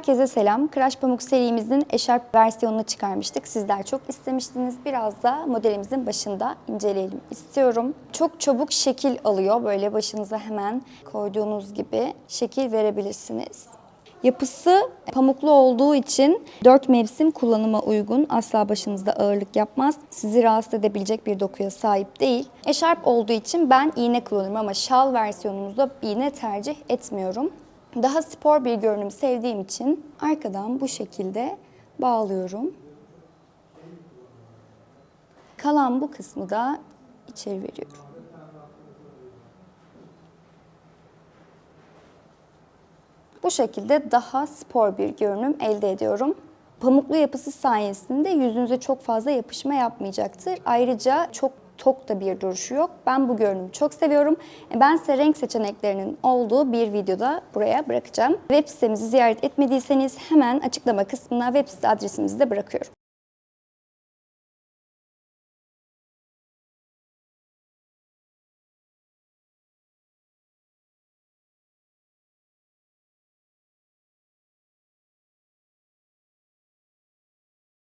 Herkese selam. Crash Pamuk serimizin eşarp versiyonunu çıkarmıştık. Sizler çok istemiştiniz. Biraz da modelimizin başında inceleyelim istiyorum. Çok çabuk şekil alıyor. Böyle başınıza hemen koyduğunuz gibi şekil verebilirsiniz. Yapısı pamuklu olduğu için 4 mevsim kullanıma uygun. Asla başınızda ağırlık yapmaz. Sizi rahatsız edebilecek bir dokuya sahip değil. Eşarp olduğu için ben iğne kullanırım ama şal versiyonumuzda iğne tercih etmiyorum. Daha spor bir görünüm sevdiğim için arkadan bu şekilde bağlıyorum. Kalan bu kısmı da içeri veriyorum. Bu şekilde daha spor bir görünüm elde ediyorum. Pamuklu yapısı sayesinde yüzünüze çok fazla yapışma yapmayacaktır. Ayrıca çok tok da bir duruşu yok. Ben bu görünümü çok seviyorum. Ben size renk seçeneklerinin olduğu bir videoda buraya bırakacağım. Web sitemizi ziyaret etmediyseniz hemen açıklama kısmına web site adresimizi de bırakıyorum.